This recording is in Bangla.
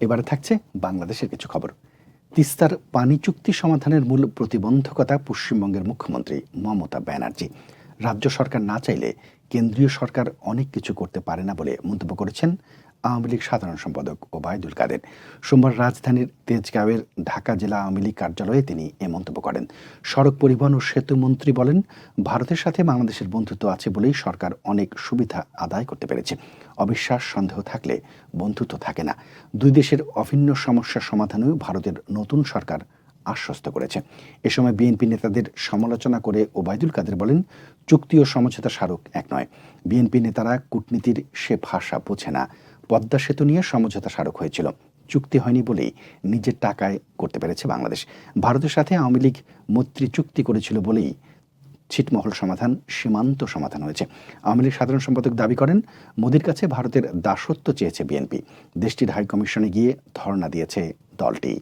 এবারে থাকছে বাংলাদেশের কিছু খবর। তিস্তার পানি চুক্তি সমাধানের মূল প্রতিবন্ধকতা পশ্চিমবঙ্গের মুখ্যমন্ত্রী মমতা ব্যানার্জি। রাজ্য সরকার না চাইলে কেন্দ্রীয় সরকার অনেক কিছু করতে পারে না বলে মন্তব্য করেছেন আওয়ামী লীগ সাধারণ সম্পাদক ওবায়দুল কাদের। সোমবার রাজধানীর তেজগাঁওয়ের ঢাকা জেলা আওয়ামী লীগ কার্যালয়ে তিনি এ মন্তব্য করেন। সড়ক পরিবহন ও সেতু মন্ত্রী বলেন, ভারতের সাথে বাংলাদেশের বন্ধুত্ব আছে বলেই সরকার অনেক সুবিধা আদায় করতে পেরেছে। অবিশ্বাস সন্দেহ থাকলে বন্ধুত্ব থাকে না। দুই দেশের অভিন্ন সমস্যার সমাধানেও ভারতের নতুন সরকার আশ্বস্ত করেছে। এ সময় বিএনপি নেতাদের সমালোচনা করে ওবায়দুল কাদের বলেন, চুক্তি ও সমঝোতা স্মারক এক নয়। বিএনপি নেতারা কূটনীতির সে ভাষা বোঝে না। পদ্মা সেতু নিয়ে সমঝোতা স্মারক হয়েছিল। চুক্তি হয়নি বলেই নিজের টাকায় করতে পেরেছে বাংলাদেশ। ভারতের সাথে আওয়ামী লীগ মৈত্রী চুক্তি করেছিল বলেই ছিটমহল সমাধান, সীমান্ত সমাধান হয়েছে। আওয়ামী লীগ সাধারণ সম্পাদক দাবি করেন, মোদির কাছে ভারতের দাসত্ব চেয়েছে বিএনপি। দেশটির হাইকমিশনে গিয়ে ধর্ণা দিয়েছে দলটি।